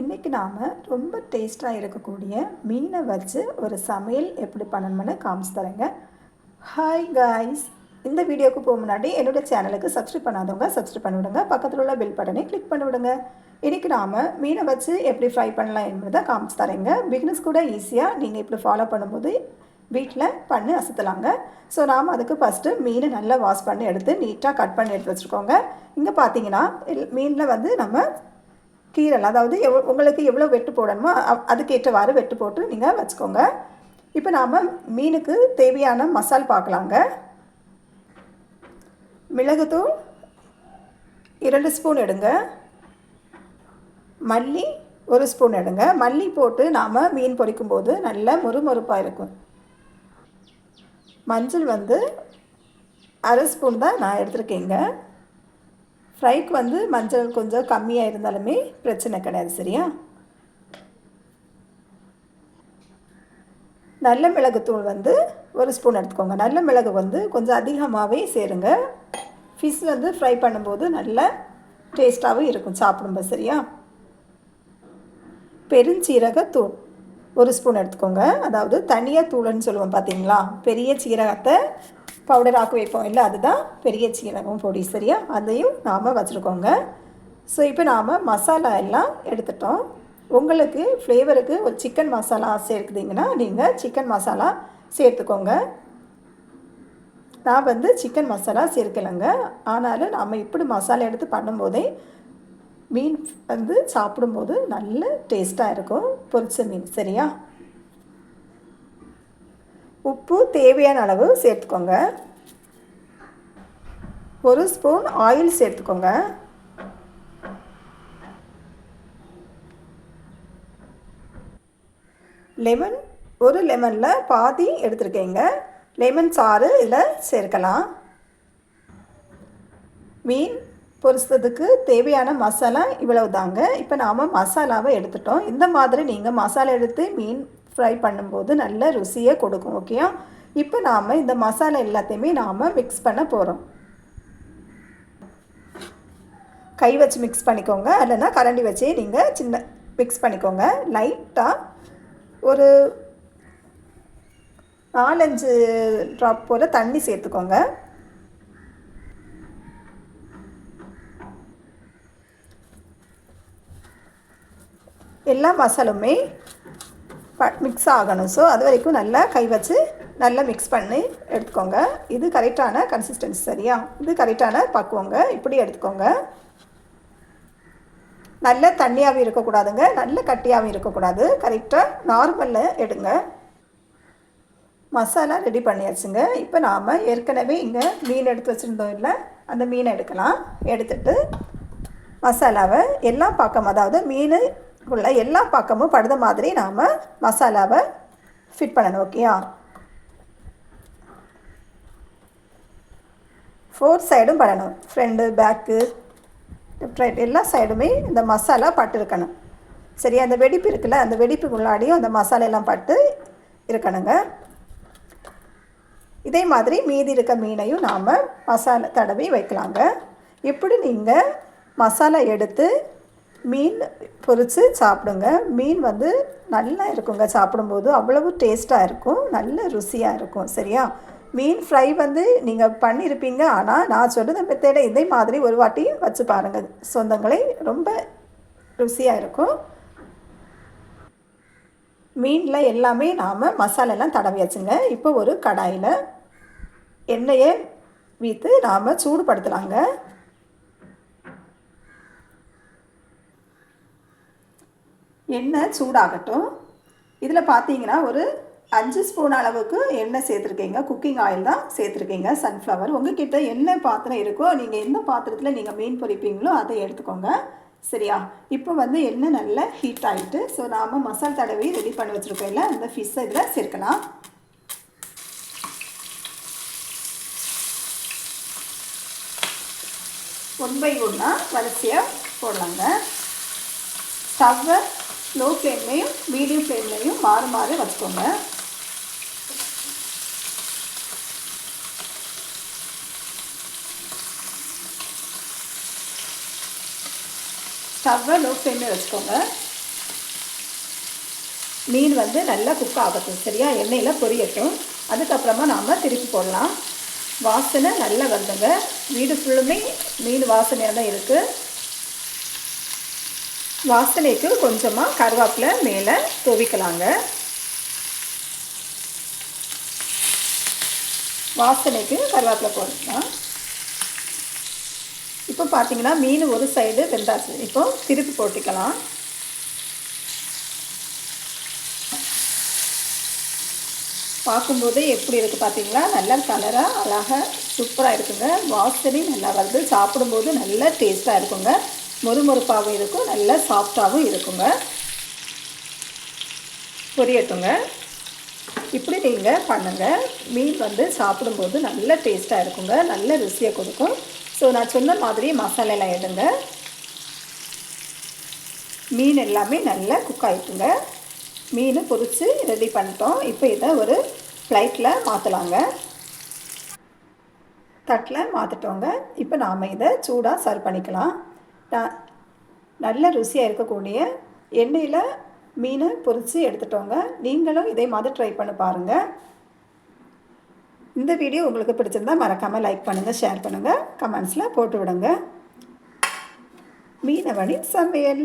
இன்றைக்கி நாம் ரொம்ப டேஸ்ட்டாக இருக்கக்கூடிய மீனை வச்சு ஒரு சமையல் எப்படி பண்ணணும்னு காமிச்சு தரேங்க. ஹாய் காய்ஸ் இந்த வீடியோக்கு போக முன்னாடி என்னோடய சேனலுக்கு சப்ஸ்கிரைப் பண்ணாதவங்க சப்ஸ்கிரைப் பண்ணி விடுங்க பக்கத்தில் உள்ள பெல் பட்டனை கிளிக் பண்ணி விடுங்க இன்றைக்கி நாம் மீனை வச்சு எப்படி ஃப்ரை பண்ணலாம் என்பதை காமிச்சு தரேங்க. பிகினஸ் கூட ஈஸியாக நீங்கள் இப்படி ஃபாலோ பண்ணும்போது வீட்டில் பண்ணி அசத்தலாங்க. ஸோ நாம் அதுக்கு ஃபஸ்ட்டு மீனை நல்லா வாஷ் பண்ணி எடுத்து நீட்டாக கட் பண்ணி எடுத்து வச்சுருக்கோங்க. இங்கே பார்த்தீங்கன்னா மீனில் வந்து நம்ம கீரல் அதாவது எவ் உங்களுக்கு எவ்வளோ வெட்டு போடணுமோ அதுக்கேற்றவாறு வெட்டு போட்டு நீங்கள் வச்சுக்கோங்க. இப்போ நாம் மீனுக்கு தேவையான மசால் பார்க்கலாங்க மிளகுத்தூள் இரண்டு ஸ்பூன் எடுங்க. மல்லி ஒரு ஸ்பூன் எடுங்க. மல்லி போட்டு நாம் மீன் பொரிக்கும் போது நல்ல முறுமுறுப்பாக இருக்கும். மஞ்சள் வந்து அரை ஸ்பூன் தான் நான் எடுத்துருக்கேங்க. ஃப்ரைக்கு வந்து மஞ்சள் கொஞ்சம் கம்மியாக இருந்தாலுமே பிரச்சனை கிடையாது சரியா? நல்ல மிளகுத்தூள் வந்து ஒரு ஸ்பூன் எடுத்துக்கோங்க. நல்ல மிளகு வந்து கொஞ்சம் அதிகமாகவே சேருங்க. ஃபிஷ் வந்து ஃப்ரை பண்ணும்போது நல்ல டேஸ்ட்டாகவும் இருக்கும் சாப்பிடும்போது சரியா? பெருஞ்சீரகத்தூள் ஒரு ஸ்பூன் எடுத்துக்கோங்க. அதாவது தனியாக தூள்னு சொல்லுவோம் பார்த்தீங்களா பெரிய சீரகத்தை பவுடர் ஆக்கி வைப்போம். இல்லை அதுதான் பெரிய சீரகம் பொடி சரியா? அதையும் நாம் வச்சுருக்கோங்க. ஸோ இப்போ நாம் மசாலா எல்லாம் எடுத்துட்டோம். உங்களுக்கு ஃப்ளேவருக்கு ஒரு சிக்கன் மசாலா சேர்க்குதீங்கன்னா நீங்கள் சிக்கன் மசாலா சேர்த்துக்கோங்க. நான் வந்து சிக்கன் மசாலா சேர்க்கலைங்க. ஆனாலும் நாம் இப்படி மசாலா எடுத்து பண்ணும்போதே மீன் வந்து சாப்பிடும்போது நல்ல டேஸ்ட்டாக இருக்கும். பொரிச்ச மீன் சரியா? உப்பு தேவையான அளவு சேர்த்துக்கோங்க. ஒரு ஸ்பூன் ஆயில் சேர்த்துக்கோங்க. லெமன் ஒரு லெமனில் பாதி எடுத்துருக்கேங்க. லெமன் சாறு இதில் சேர்க்கலாம். மீன் பொரிச்சதுக்கு தேவையான மசாலா இவ்வளவு தாங்க இப்போ நாம் மசாலாவை எடுத்துட்டோம். இந்த மாதிரி நீங்கள் மசாலா எடுத்து மீன் ஃப்ரை பண்ணும்போது நல்ல ருசியை கொடுக்கும் ஓகே இப்போ நாம் இந்த மசாலா எல்லாத்தையுமே நாம் மிக்ஸ் பண்ண போகிறோம் கை வச்சு மிக்ஸ் பண்ணிக்கோங்க. இல்லைன்னா கரண்டி வச்சே நீங்கள் சின்ன மிக்ஸ் பண்ணிக்கோங்க. லைட்டாக ஒரு நாலஞ்சு ட்ராப் போல் தண்ணி சேர்த்துக்கோங்க. எல்லா மசாலுமே மிக்ஸ் ஆகணும். ஸோ அது வரைக்கும் நல்லா கை வச்சு நல்லா மிக்ஸ் பண்ணி எடுத்துக்கோங்க. இது கரெக்டான கன்சிஸ்டன்சி சரியா? இது கரெக்டான பக்குவங்க. இப்படி எடுத்துக்கோங்க. நல்ல தண்ணியாகவும் இருக்கக்கூடாதுங்க. நல்ல கட்டியாகவும் இருக்கக்கூடாது. கரெக்டாக நார்மலில் எடுங்க. மசாலா ரெடி பண்ணியாச்சுங்க. இப்போ நாம் ஏற்கனவே இங்கே மீன் எடுத்து வச்சுருந்தோம் இல்லை? அந்த மீனை எடுக்கலாம். எடுத்துட்டு மசாலாவை எல்லா பக்கம் அதாவது மீன் உள்ள எல்லா பக்கமும் படுத மாதிரி நாம் மசாலாவை ஃபிட் பண்ணணும் ஓகேயா ஃபோர் சைடும் படணும். ஃப்ரெண்டு பேக்கு ரைட் எல்லா சைடுமே இந்த மசாலா பட்டு இருக்கணும். சரியா? அந்த வெடிப்பு இருக்குல்ல அந்த வெடிப்புக்குள்ளாடியும் அந்த மசாலா எல்லாம் பட்டு இருக்கணுங்க. இதே மாதிரி மீதி இருக்க மீனையும் நாம் மசாலா தடவி வைக்கலாங்க. இப்படி நீங்கள் மசாலா எடுத்து மீன் பொரித்து சாப்பிடுங்க. மீன் வந்து நல்லா இருக்குங்க சாப்பிடும்போது. அவ்வளவு டேஸ்ட்டாக இருக்கும். நல்ல ருசியாக இருக்கும். சரியா? மீன் ஃப்ரை வந்து நீங்கள் பண்ணியிருப்பீங்க ஆனால் நான் சொல்கிறத மெத்தேட இதே மாதிரி ஒரு வாட்டி வச்சு பாருங்கள் சொந்தங்களே ரொம்ப ருசியாக இருக்கும். மீனில் எல்லாமே நாம் மசாலெல்லாம் தடவியாச்சுங்க இப்போ ஒரு கடாயில் எண்ணெயை வீத்து நாம் சூடுபடுத்தலாங்க. எண்ணெய் சூடாகட்டும். இதில் பார்த்தீங்கன்னா ஒரு அஞ்சு ஸ்பூன் அளவுக்கு எண்ணெய் சேர்த்துருக்கீங்க. குக்கிங் ஆயில் தான் சேர்த்துருக்கீங்க. சன்ஃப்ளவர் உங்ககிட்ட என்ன பாத்திரம் இருக்கோ நீங்கள் எந்த பாத்திரத்தில் நீங்கள் மீன் பொறிப்பீங்களோ அதை எடுத்துக்கோங்க. சரியா? இப்போ வந்து எண்ணெய் நல்லா ஹீட் ஆகிட்டு ஸோ நாம் மசால் தடவி ரெடி பண்ணி வச்சுருக்கோம்ல அந்த ஃபிஷ்ஷை இதில் சேர்க்கலாம். ஒன் பை ஒன்னாக வரிசையாக போடலாங்க. ஸ்டவ்வை லோ ஃப்ளேம்லேயும் மீடியம் ஃப்ளேம்லேயும் மாறு மாறி வச்சுக்கோங்க. ஸ்டவ்வை லோ ஃப்ளேமில் வச்சுக்கோங்க. மீன் வந்து நல்லா குக் ஆகட்டும். சரியா? எண்ணெயில் பொரியட்டும். அதுக்கப்புறமா நாம் திருப்பி போடலாம். வாசனை நல்லா வருதுங்க. வீடு ஃபுல்லுமே மீன் வாசனையாக தான் இருக்குது வாசனைக்கு கொஞ்சமாக கருவேப்பிலை மேலே துவிக்கலாங்க. வாசனைக்கு கருவேப்பிலை போடலாம் இப்போ பார்த்தீங்கன்னா மீன் ஒரு சைடு வெந்தாச்சு. இப்போ திருப்பி போட்டுக்கலாம். பார்க்கும்போது எப்படி இருக்குது பார்த்தீங்களா நல்லா கலராக அழகாக சூப்பராக இருக்குங்க. வாசனை நல்லா வருது. சாப்பிடும்போது நல்லா டேஸ்ட்டாக இருக்குங்க. மொறுமொறுப்பாகவும் இருக்கும் நல்லா சாஃப்டாகவும் இருக்குங்க. பொரியட்டுங்க. இப்படி நீங்கள் பண்ணுங்கள் மீன் வந்து சாப்பிடும்போது நல்ல டேஸ்ட்டாக இருக்குங்க. நல்ல ருசியை கொடுக்கும். ஸோ நான் சொன்ன மாதிரி மசாலாலாம் எடுங்க. மீன் எல்லாமே நல்லா குக் ஆகிட்டுங்க மீன் பொரித்து ரெடி பண்ணிட்டோம். இப்போ இதை ஒரு ஃப்ளைட்டில் மாற்றலாங்க தட்டில் மாற்றிட்டோங்க இப்போ நாம் இதை சூடாக சர்வ் பண்ணிக்கலாம். நல்ல ருசியாக இருக்கக்கூடிய எண்ணெயில் மீனை பொரித்து எடுத்துட்டோங்க. நீங்களும் இதே மாதிரி ட்ரை பண்ணி பாருங்கள் இந்த வீடியோ உங்களுக்கு பிடிச்சிருந்தா மறக்காமல் லைக் பண்ணுங்கள் ஷேர் பண்ணுங்கள் கமெண்ட்ஸில் போட்டு விடுங்க. மீனவனின் சமையல்.